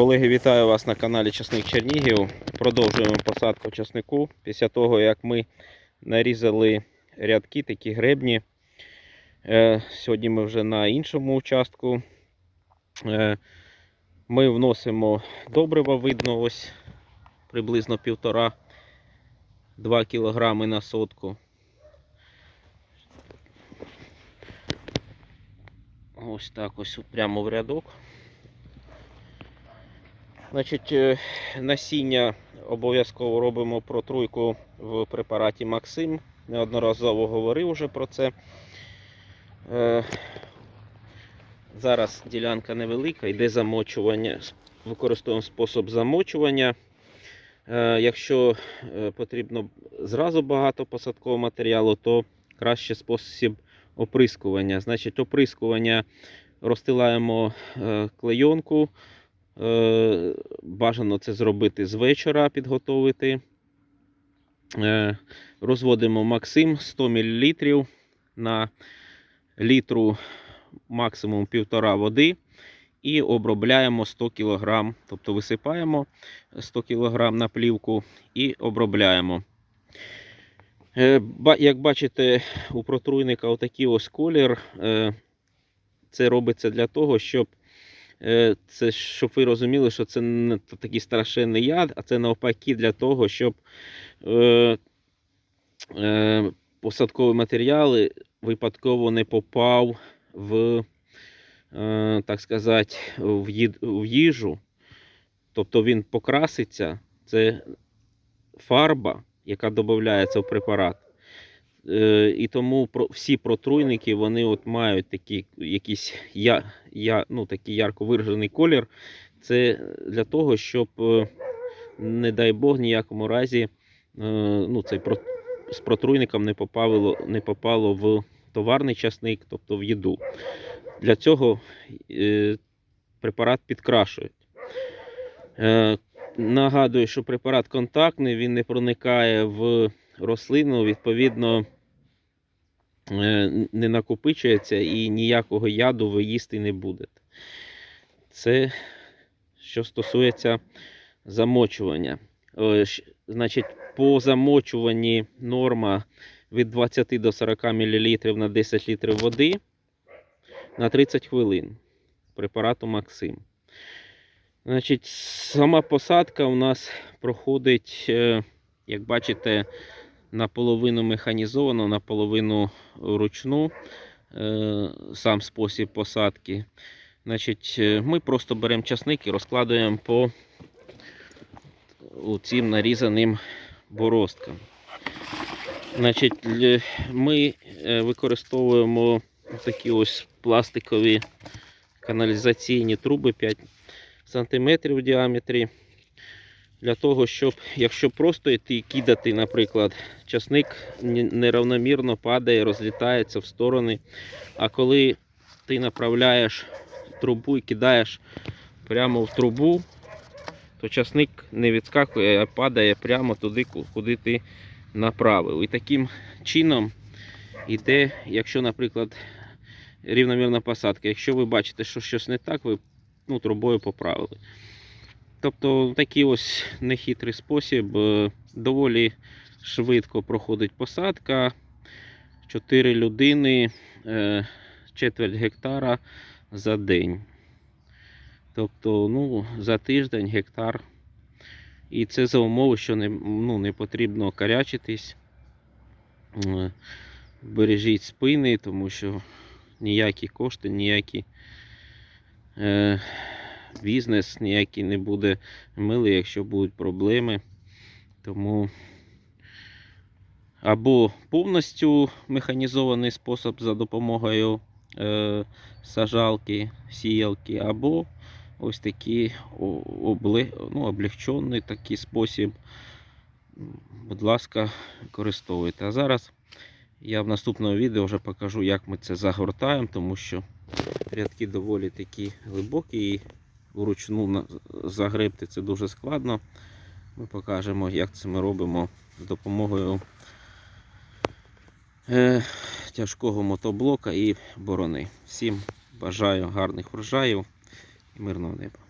Колеги, вітаю вас на каналі Часник Чернігів. Продовжуємо посадку часнику. Після того, як ми нарізали рядки, такі гребні. Е, Сьогодні ми вже на іншому участку. Е, Ми вносимо добрива, видно, ось приблизно 1,5-2 кг на сотку. Ось так ось прямо в рядок. Значить, е, насіння обов'язково робимо протруйку в препараті Максим. Неодноразово говорив вже про це. Е, Зараз ділянка невелика, йде замочування. Використовуємо спосіб замочування. Е, Якщо потрібно зразу багато посадкового матеріалу, то краще спосіб оприскування. Значить, оприскування розстилаємо клейонку. Е, Бажано це зробити з вечора, підготовити. Е, Розводимо Максим 100 мл на літру максимум 1,5 води і обробляємо 100 кг. Тобто висипаємо 100 кг на плівку і обробляємо. Е, Як бачите, у протруйника отакий ось колір. Це робиться для того, щоб Це щоб ви розуміли, що це не такий страшенний яд, а це навпаки для того, щоб е, е, посадкові матеріали випадково не попав в, е, так сказати, в, їд, в їжу. Тобто він покраситься, це фарба, яка додається в препарат. Е, І тому всі протруйники вони от мають такі, якийсь я, я, ну, такий ярко виражений колір. Це для того, щоб, е, не дай Бог, ніякому разі е, ну, цей про- з протруйником не попало, не попало в товарний часник, тобто в їду. Для цього препарат підкрашують. Нагадую, що препарат контактний, він не проникає в рослину, відповідно, е, не накопичується і ніякого яду ви їсти не будете. Це що стосується замочування. Е, Значить, по замочуванні норма від 20 до 40 мл на 10 літрів води на 30 хвилин препарату Максим. Значить, сама посадка у нас проходить, е, як бачите, наполовину механізовано, наполовину ручну е, сам спосіб посадки. Значить, е, ми просто беремо часник і розкладуємо по цим нарізаним бороздкам. Значить, ми е, використовуємо такі ось пластикові каналізаційні труби 5 см в діаметрі. Для того, щоб, якщо просто йти кидати, наприклад, часник неравномірно падає, розлітається в сторони. А коли ти направляєш трубу і кидаєш прямо в трубу, то часник не відскакує, а падає прямо туди, куди ти направив. І таким чином йде, якщо, наприклад, рівномірна посадка. Якщо ви бачите, що щось не так, ви ну, трубою поправили. Тобто такий ось нехитрий спосіб. е, Доволі швидко проходить посадка. 4 людини, е, четверть гектара за день. Тобто, ну, за тиждень гектар. І це за умови, що не, ну, не потрібно карячитись. Е, Бережіть спини, тому що ніякі кошти, ніякі бізнес ніякий не буде милий, якщо будуть проблеми. Тому або повністю механізований спосіб за допомогою е, сажалки, сіялки, або ось такий о- обле, ну, облегчений такий спосіб. Будь ласка, використовуйте. А зараз я в наступному відео вже покажу, як ми це загортаємо, тому що рядки доволі такі глибокі і вручну загребти це дуже складно. Ми покажемо, як це ми робимо з допомогою е, тяжкого мотоблока і борони. Всім бажаю гарних врожаїв і мирного неба.